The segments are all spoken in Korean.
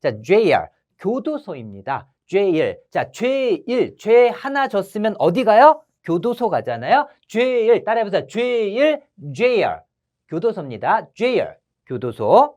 자, jail. 교도소입니다. jail. 자, 죄일. 죄 하나 졌으면 어디 가요? 교도소 가잖아요. jail. 따라해보세요. jail, jail. 교도소입니다. jail. 교도소.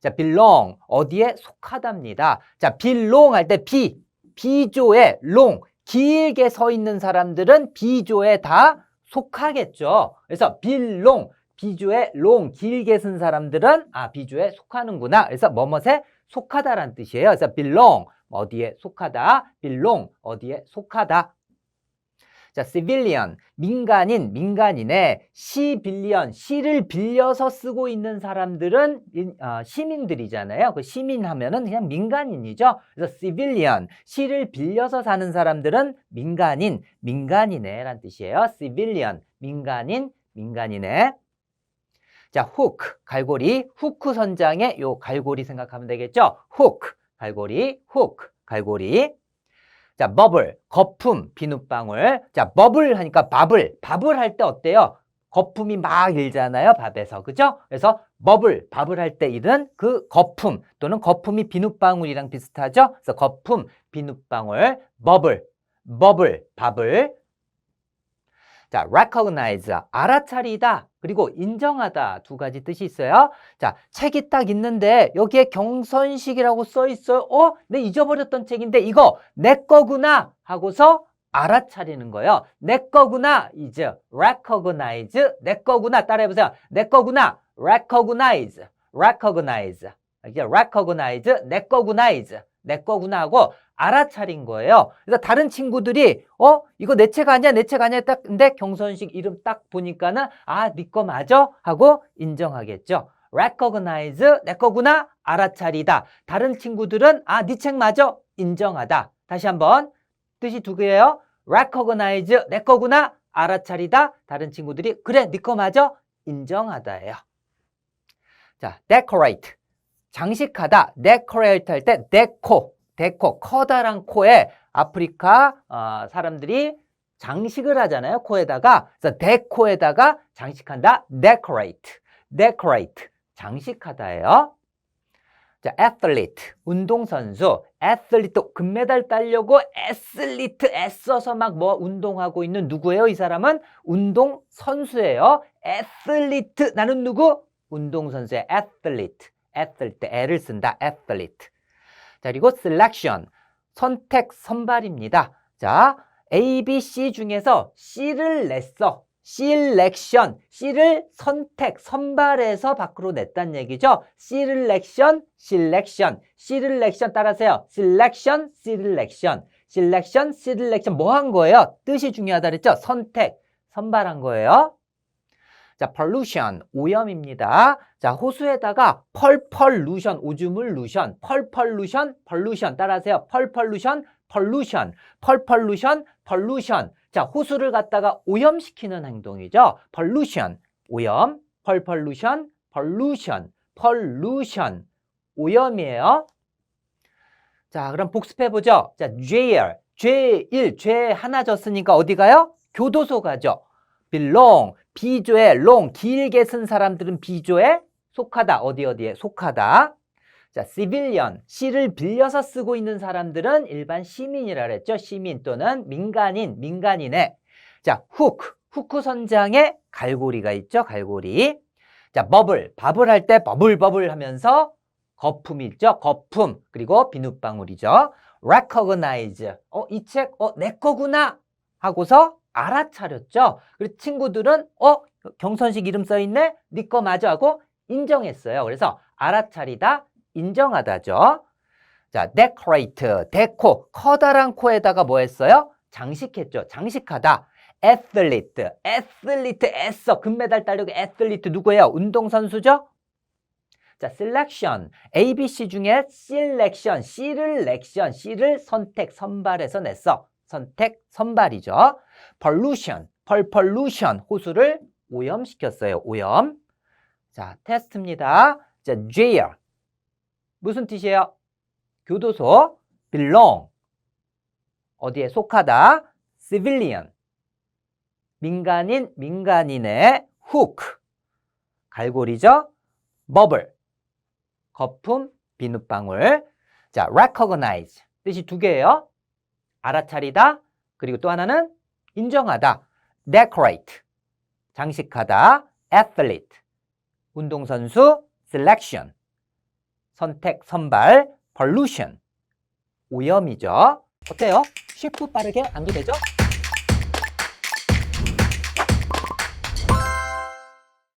자, belong. 어디에 속하답니다. 자, belong 할때 B. B조에 long. 길게 서 있는 사람들은 B조에 다 속하겠죠. 그래서 belong. B조에 long. 길게 쓴 사람들은 아, B조에 속하는구나. 그래서 뭐뭇에 속하다라는 뜻이에요. 그래서 belong. 어디에 속하다. belong. 어디에 속하다. 자, civilian, 민간인, 민간인의 시빌리언, 시를 빌려서 쓰고 있는 사람들은 인- 어, 시민들이잖아요. 그 시민 하면은 그냥 민간인이죠. 그래서 civilian, 시를 빌려서 사는 사람들은 민간인, 민간인의란 뜻이에요. civilian, 민간인, 민간인의. 자, hook, 갈고리, 후크 선장의 요 갈고리 생각하면 되겠죠? hook, 갈고리, hook, 갈고리. 자, 버블, 거품, 비눗방울. 자, 버블 하니까 밥을, 밥을 할 때 어때요? 거품이 막 일잖아요, 밥에서. 그죠? 그래서 버블, 밥을 할 때 일은 그 거품 또는 거품이 비눗방울이랑 비슷하죠? 그래서 거품, 비눗방울, 버블, 버블, 밥을. 자, recognize, 알아차리다, 그리고 인정하다 두 가지 뜻이 있어요. 자, 책이 딱 있는데 여기에 경선식이라고 써 있어요. 어? 내 잊어버렸던 책인데 이거 내 거구나 하고서 알아차리는 거예요. 내 거구나 이제 recognize 내 거구나 따라해 보세요. 내 거구나 recognize recognize 이게 recognize 내 거구나이즈 내 거구나 하고 알아차린 거예요. 그래서 다른 친구들이 어 이거 내 책 아니야 내 책 아니야 딱 근데 경선식 이름 딱 보니까는 아네 거 맞아 하고 인정하겠죠. recognize 내 거구나 알아차리다. 다른 친구들은 아네 책 맞아 인정하다. 다시 한번 뜻이 두 개예요. recognize 내 거구나 알아차리다. 다른 친구들이 그래 네거 맞아 인정하다예요. 자, decorate 장식하다. decorate 할때 deco 데코 커다란 코에 아프리카 어, 사람들이 장식을 하잖아요. 코에다가 그래서 데코에다가 장식한다. decorate, decorate 장식하다예요. 자, athlete 운동선수, athlete 금메달 따려고 애슬리트 애써서 막 뭐 운동하고 있는 누구예요? 이 사람은 운동 선수예요. athlete 나는 누구? 운동선수의 athlete, athlete 애를 쓴다. athlete. 자, 그리고 selection 선택 선발입니다. 자, A, B, C 중에서 C를 냈어. selection, C를 선택, 선발해서 밖으로 냈단 얘기죠. selection, selection, selection 따라하세요. selection, selection, selection, selection 뭐 한 거예요? 뜻이 중요하다 그랬죠? 선택, 선발한 거예요. 자, pollution, 오염입니다. 자, 호수에다가 펄펄 루션, 오줌을 루션, 펄펄 루션, pollution 따라하세요. 펄펄 루션, pollution, 펄펄 루션, pollution. 자, 호수를 갖다가 오염시키는 행동이죠. pollution, 오염, 펄펄 루션, pollution, pollution, 오염이에요. 자, 그럼 복습해 보죠. 자, jail, 죄 일, 죄 하나 졌으니까 어디 가요? 교도소 가죠. Belong, 비조에 long, 길게 쓴 사람들은 비조에 속하다. 어디 어디에 속하다. 자, civilian, 시를 빌려서 쓰고 있는 사람들은 일반 시민이라 그랬죠. 시민 또는 민간인, 민간인의. 자, hook, 후크 선장에 갈고리가 있죠. 갈고리. 자, 버블, 밥을 할 때 버블 버블 하면서 거품이 있죠. 거품. 그리고 비눗방울이죠. recognize. 어, 이 책, 어, 내 거구나. 하고서 알아차렸죠. 그리고 친구들은 어 경선식 이름 써 있네. 네 거 맞아 하고 인정했어요. 그래서 알아차리다, 인정하다죠. 자, decorate, 데코, 커다란 코에다가 뭐 했어요? 장식했죠. 장식하다. athlete, athlete, 애써 금메달 따려고 athlete 누구예요? 운동선수죠? 자, selection, A, B, C 중에 selection, C를 렉션, C를 선택, 선발해서 냈어. 선택, 선발이죠. pollution, pollution, 호수를 오염시켰어요. 오염. 자, 테스트입니다. 자, jail. 무슨 뜻이에요? 교도소. belong. 어디에 속하다? civilian. 민간인, 민간인의 hook. 갈고리죠. bubble. 거품, 비눗방울. 자, recognize 뜻이 두 개예요. 알아차리다. 그리고 또 하나는 인정하다. decorate 장식하다. athlete 운동선수 selection 선택, 선발 pollution 오염이죠. 어때요? 쉽고 빠르게 암기되죠?